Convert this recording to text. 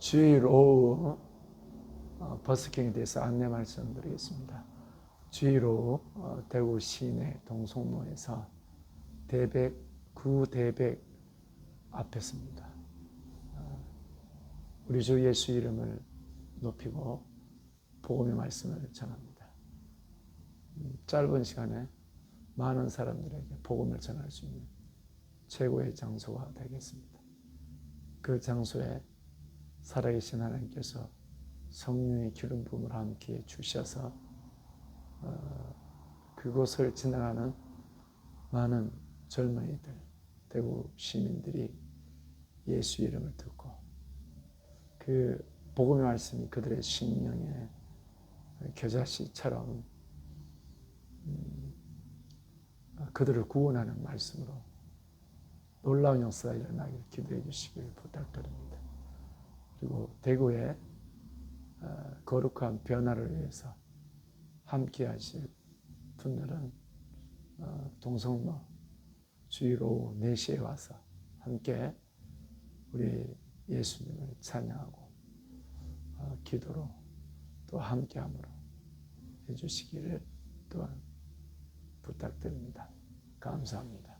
주일 오후 어, 버스킹에 대해서 안내 말씀드리겠습니다. 주일 오후 어, 대구 시내 동성로에서 대백 구대백 앞에서입니다. 어, 우리 주 예수 이름을 높이고 복음의 말씀을 전합니다. 음, 짧은 시간에 많은 사람들에게 복음을 전할 수 있는 최고의 장소가 되겠습니다. 그 장소에 살아계신 하나님께서 성령의 기름 부음을 함께 주셔서 어, 그곳을 지나가는 많은 젊은이들, 대구 시민들이 예수 이름을 듣고 그 복음의 말씀이 그들의 심령에 겨자씨처럼 음, 그들을 구원하는 말씀으로 놀라운 역사가 일어나길 기도해 주시길 부탁드립니다. 그리고 대구의 어, 거룩한 변화를 위해서 함께 하실 분들은 어, 동성로 주일 오후 4시에 와서 함께 우리 예수님을 찬양하고 어, 기도로 또 함께함으로 해주시기를 또한 부탁드립니다. 감사합니다.